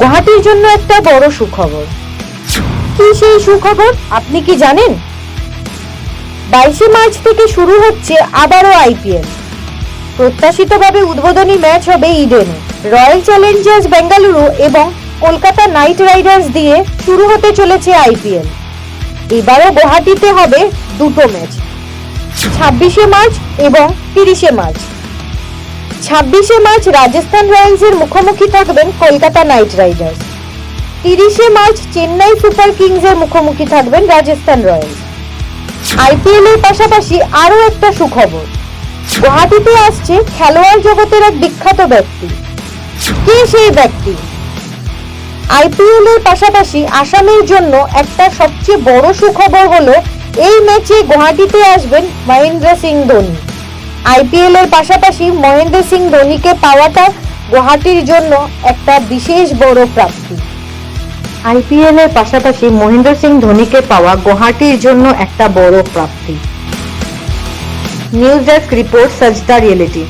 গুয়াহাটির জন্য একটা বড় সুখবর। কি সেই সুখবর, আপনি কি জানেন? বাইশে মার্চ থেকে শুরু হচ্ছে আবারও আইপিএল। প্রত্যাশিতভাবে উদ্বোধনী ম্যাচ হবে ইডেনে। রয়্যাল চ্যালেঞ্জার্স বেঙ্গালুরু এবং কলকাতা নাইট রাইডার্স দিয়ে শুরু হতে চলেছে আইপিএল। এবারও গুয়াহাটিতে হবে দুটো ম্যাচ। ছাব্বিশে মার্চ এবং তিরিশে মার্চ। ছাব্বিশে মার্চ রাজস্থান রয়্যালসের মুখোমুখি থাকবেন কলকাতা নাইট রাইডার্স। তিরিশে মার্চ চেন্নাই সুপার কিংসের মুখোমুখি থাকবেন রাজস্থান রয়্যালস। আইপিএল এর পাশাপাশি আরও একটা সুখবর। গুয়াহাটিতে আসছে খেলোয়াড় জগতের এক বিখ্যাত ব্যক্তি। কে সেই ব্যক্তি? আইপিএল এর পাশাপাশি আসামের জন্য একটা সবচেয়ে বড় সুখবর হলো, এই ম্যাচে গুয়াহাটিতে আসবেন মহেন্দ্র সিং ধোনি। আইপিএল এর পাশাপাশি মহেন্দ্র সিং ধোনিকে পাওয়াটা গুয়াহাটির জন্য একটা বিশেষ বড় প্রাপ্তি। আইপিএল এর পাশাপাশি মহেন্দ্র সিং ধোনিকে পাওয়া গুয়াহাটির জন্য একটা বড় প্রাপ্তি। নিউজ ডেস্ক রিপোর্ট সাজদা রিয়েলিটি।